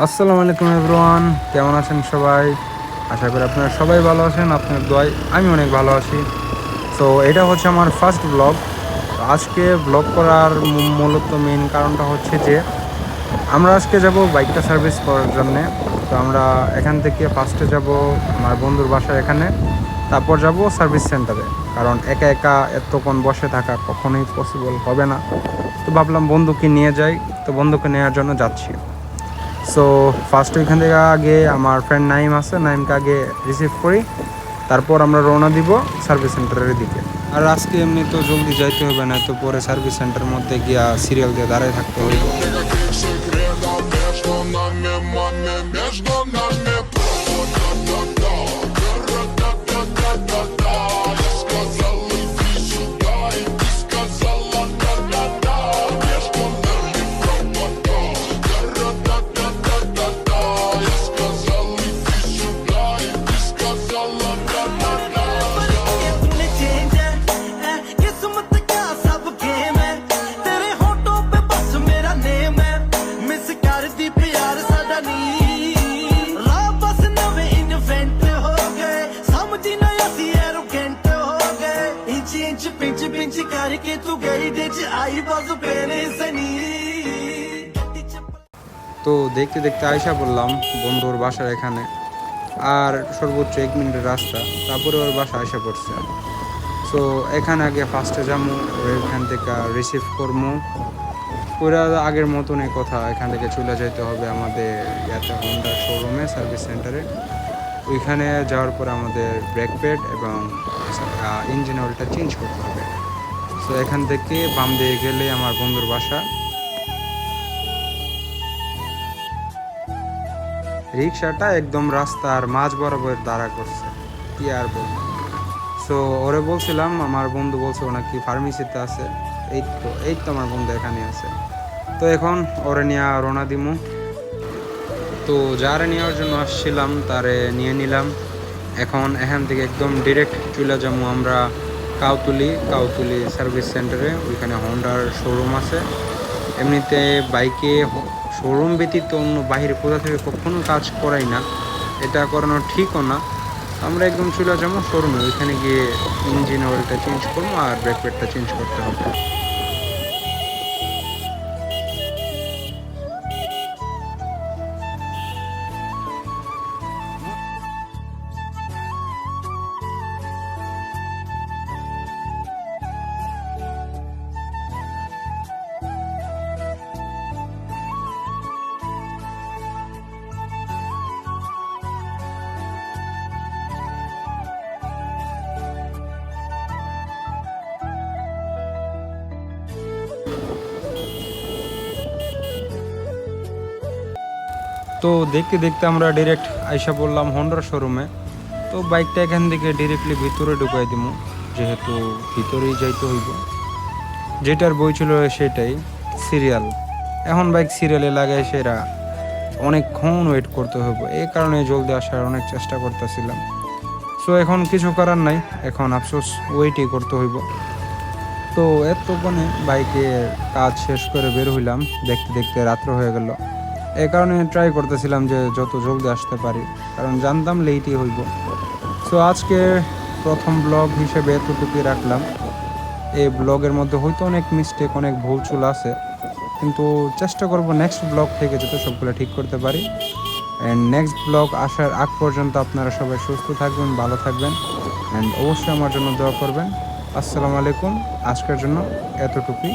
আসসালামু আলাইকুম এভরিওয়ান, কেমন আছেন সবাই? আশা করি আপনারা সবাই ভালো আছেন আপনার দোয়াই আমি অনেক ভালো আছি। তো এটা হচ্ছে আমার ফার্স্ট ব্লগ আজকে ব্লগ করার মূলত মেইন কারণটা হচ্ছে যে, আমরা আজকে যাব বাইকটা সার্ভিস করার জন্য। তো আমরা এখান থেকে ফার্স্টে যাব আমার বন্ধুর বাসা এখানে। তারপর যাব সার্ভিস সেন্টারে কারণ একা একা এতক্ষণ বসে থাকা কখনোই পসিবল হবে না। তো ভাবলাম বন্ধুকে নিয়ে যাই। তো বন্ধুকে নেওয়ার জন্য যাচ্ছি। সো ফার্স্ট ওইখান থেকে আগে আমার ফ্রেন্ড নাইম আছে নাইমকে আগে রিসিভ করি। তারপর আমরা রওনা দিব সার্ভিস সেন্টারের দিকে। আর আজকে এমনি তো জলদি যাইতে হবে না তো পরে সার্ভিস সেন্টারের মধ্যে গিয়া সিরিয়াল দিয়ে দাঁড়ায় থাকতে হবে। इंच इंच पिंच पिंच करके तू गई डिच आई बस पेने सनी गड्डी च তো দেখতে দেখতে আয়সা বললাম বন্ধুর বাসার এখানে আর সর্বোচ্চ এক মিনিটের রাস্তা তারপরে ওর বাসা আয়সা পড়ছে সো এখানে আগে ফার্স্টে যাবো ওর এখান থেকে রিসিভ করবো ওরা আগের মতনই কথা এখান থেকে চলে যেতে হবে আমাদের ইয়াতে হোন্ডা শোরুমে সার্ভিস সেন্টারে ওইখানে যাওয়ার পর আমাদের ব্রেক প্যাড এবং ইঞ্জিন অয়েলটা চেঞ্জ করতে হবে। সো এখান থেকে বাম দিয়ে গেলে আমার বন্ধুর বাসা। রিক্সাটা একদম রাস্তার মাঝ বরাবর দাঁড়া করছে। কি আর বলব? সো ওরে বলছিলাম, আমার বন্ধু বলছে নাকি ফার্মেসিতে আছে? এই তো এই তো আমার বন্ধু এখানে আছে। তো এখন ওরে নিয়ে রওনা দিমু। তো যারে নেওয়ার জন্য আসছিলাম, তারে নিয়ে নিলাম। এখন এখান থেকে একদম ডিরেক্ট চলে যাব আমরা কাউতুলি কাউতুলি সার্ভিস সেন্টারে ওইখানে হন্ডার শোরুম আছে। এমনিতে বাইকে শোরুম ব্যতীত অন্য বাহিরে কোথা থেকে কখনো কাজ করাই না। এটা করানো ঠিকও না। আমরা একদম চলে যাব শোরুমে ওইখানে গিয়ে ইঞ্জিন অয়েলটা চেঞ্জ করব আর ব্রেক চেঞ্জ করতে হবে। তো দেখতে দেখতে আমরা ডিরেক্ট আইসা বললাম হন্ডার শোরুমে তো বাইকটা এখান থেকে ডিরেক্টলি ভিতরে ঢুকাই দিব যেহেতু ভিতরেই যাইতে হইব। যেটার বই ছিল সেটাই সিরিয়াল এখন বাইক সিরিয়ালে লাগাই সেরা অনেকক্ষণ ওয়েট করতে হইব। এই কারণে জলদি আসার অনেক চেষ্টা করতেছিলাম। সো এখন কিছু করার নাই, এখন আফসোস ওয়েটই করতে হইব। তো এতক্ষণে বাইকের কাজ শেষ করে বের হইলাম, দেখতে দেখতে রাত্র হয়ে গেল। এই কারণে ট্রাই করতেছিলাম যে যত জলদি আসতে পারি, কারণ জানতাম লেটই হইব। সো আজকে প্রথম ব্লগ হিসেবে এতটুকুই রাখলাম। এই ব্লগের মধ্যে হয়তো অনেক মিস্টেক অনেক ভুল চুল আছে, কিন্তু চেষ্টা করব নেক্সট ব্লগ থেকে যাতে সবগুলো ঠিক করতে পারি। অ্যান্ড নেক্সট ব্লগ আসার আগ পর্যন্ত আপনারা সবাই সুস্থ থাকবেন, ভালো থাকবেন অ্যান্ড অবশ্যই আমার জন্য দোয়া করবেন। আসসালামু আলাইকুম। আজকের জন্য এতটুকুই।